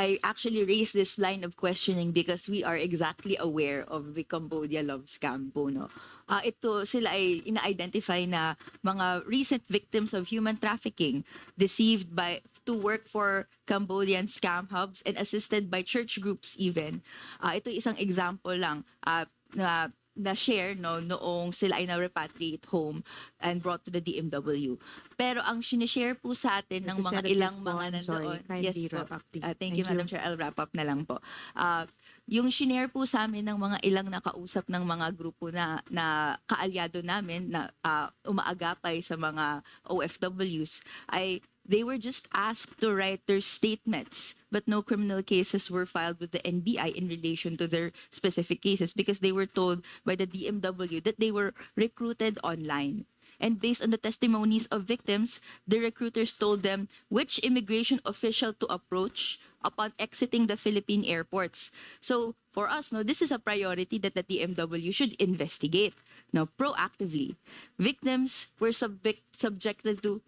I actually raised this line of questioning because we are exactly aware of the Cambodia love scam po, no? Ah, ito, sila ay ina-identify na mga recent victims of human trafficking deceived by to work for Cambodian scam hubs and assisted by church groups even. Ah, ito isang example lang ah, na na share no noong sila ay na-repatriate home and brought to the DMW. Pero ang sinishare po sa atin ng mga ilang mga nandoon. Kindly po. Ah, thank, you, Madam Chair. I'll wrap up na lang po. Ah, yung shinare po sa amin ng mga ilang nakausap ng mga grupo na na kaalyado namin na ah, umaagapay sa mga OFWs ay they were just asked to write their statements but no criminal cases were filed with the NBI in relation to their specific cases because they were told by the DMW that they were recruited online. And based on the testimonies of victims, the recruiters told them which immigration official to approach upon exiting the Philippine airports. So for us, no, this is a priority that the DMW should investigate, no, proactively. Victims were subject, subjected to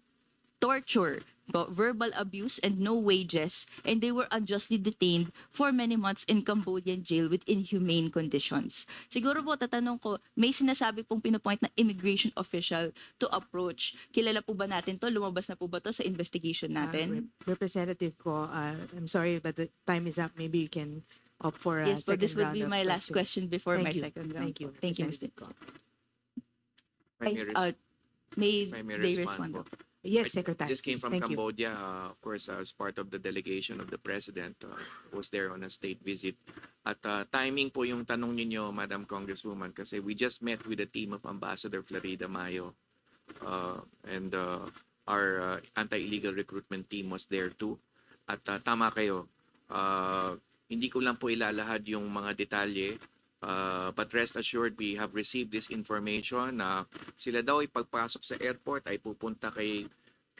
torture, verbal abuse, and no wages, and they were unjustly detained for many months in Cambodian jail with inhumane conditions. Siguro po, tatanong ko, may sinasabi pong pinopoint na immigration official to approach. Kilala po ba natin to? Lumabas na po ba to sa investigation Uh, natin? Rep- Representative ko, uh, I'm sorry, but the time is up. Maybe you can opt for a yes, but second this would round be my last questions. question before Thank my you. second round. Thank you. Thank you, Mr. Ko. May, Uh, may may they respond respond? po. Yes, I Secretary. Just came from Thank you. Cambodia, uh, of course, as part of the delegation of the president, uh, was there on a state visit. At uh, timing po yung tanong ninyo, Madam Congresswoman, kasi we just met with the team of Ambassador Florida Mayo. Uh, and uh, our uh, anti-illegal recruitment team was there too. At uh, tama kayo, uh, hindi ko lang po ilalahad yung mga detalye. Uh, but rest assured, we have received this information na sila daw ay pagpasok sa airport ay pupunta kay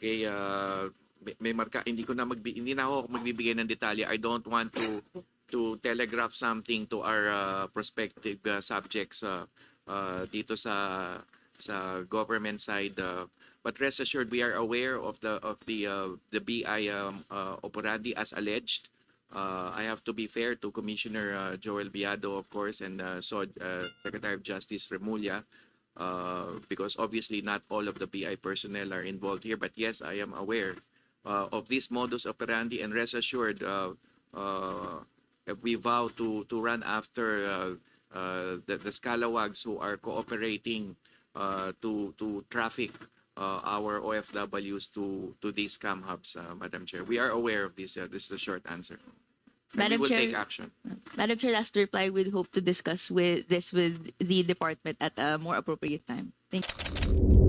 kay uh, may, may marka hindi ko na magbi, hindi na ako magbibigay ng detalye. I don't want to to telegraph something to our uh, prospective uh, subjects uh, uh, dito sa sa government side uh, but rest assured we are aware of the of the uh, the BI um, uh, operandi as alleged uh, I have to be fair to Commissioner uh, Joel Biado of course and uh, so uh, Secretary of Justice Remulla uh, because obviously not all of the BI personnel are involved here. But yes, I am aware uh, of this modus operandi, and rest assured, uh, uh, we vow to to run after uh, uh, the, the scalawags who are cooperating uh, to to traffic. Uh, our OFWs to to these scam hubs, uh, Madam Chair. We are aware of this. Uh, this is the short answer. And Madam we will Chair- take action. Madam Chair, last reply, we'd hope to discuss with this with the department at a more appropriate time. Thank you.